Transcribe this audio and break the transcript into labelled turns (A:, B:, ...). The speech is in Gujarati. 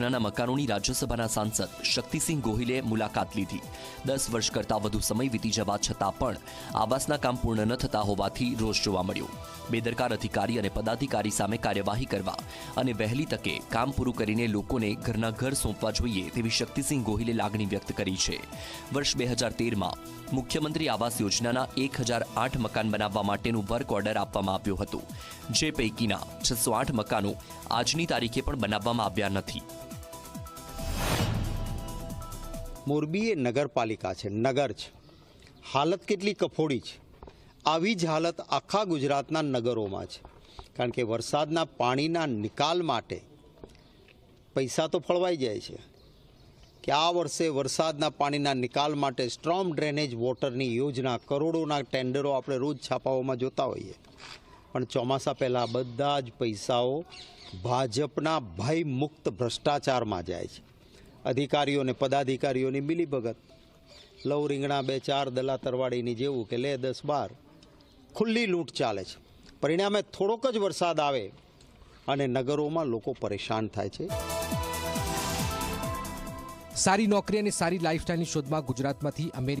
A: નાના મકાનોની રાજ્યસભાના સાંસદ શક્તિસિંહ ગોહિલે મુલાકાત લીધી. દસ વર્ષ કરતાં વધુ સમય વીતી જવા છતાં પણ આવાસના કામ પૂર્ણ ન થતા હોવાથી રોષ જોવા મળ્યો. બેદરકાર અધિકારી અને પદાધિકારી સામે કાર્યવાહી કરવા અને વહેલી તકે કામ પૂરું કરીને લોકોને ઘરના ઘર સોંપવા જોઈએ તેવી શક્તિસિંહ ગોહિલે લાગણી વ્યક્ત કરી છે. વર્ષ બે હજાર તેરમાં મુખ્યમંત્રી આવાસ યોજનાના એક હજાર આઠ મકાન બનાવવા માટેનું વર્ક ઓર્ડર આપવામાં આવ્યું હતું. જે પૈકીના છસો આઠ મકાનો આજની તારીખે પણ બનાવવામાં આવ્યા નથી.
B: મોરબી એ નગરપાલિકા છે, નગર છે. હાલત કેટલી કફોડી છે. આવી જ હાલત આખા ગુજરાતના નગરોમાં છે. કારણ કે વરસાદના પાણીના નિકાલ માટે પૈસા તો ફળવાઈ જાય છે. કે આ વર્ષે વરસાદના પાણીના નિકાલ માટે સ્ટ્રોમ ડ્રેનેજ વોટરની યોજના કરોડોના ટેન્ડરો આપણે રોજ છાપાઓમાં જોતા હોઈએ. પણ ચોમાસા પહેલાં બધા જ પૈસાઓ ભાજપના ભય મુક્ત ભ્રષ્ટાચારમાં જાય છે. અધિકારીઓ અને પદાધિકારીઓની મિલીભગત. લવ રીંગણા બે, ચાર દલા તરવાડીની જેવું કે લે દસ, બાર. ખુલ્લી લૂંટ ચાલે છે. પરિણામે થોડોક જ વરસાદ આવે અને નગરોમાં લોકો પરેશાન થાય છે.
C: સારી નોકરી અને સારી લાઇફસ્ટાઇલની શોધમાં ગુજરાતમાંથી અમેરિકા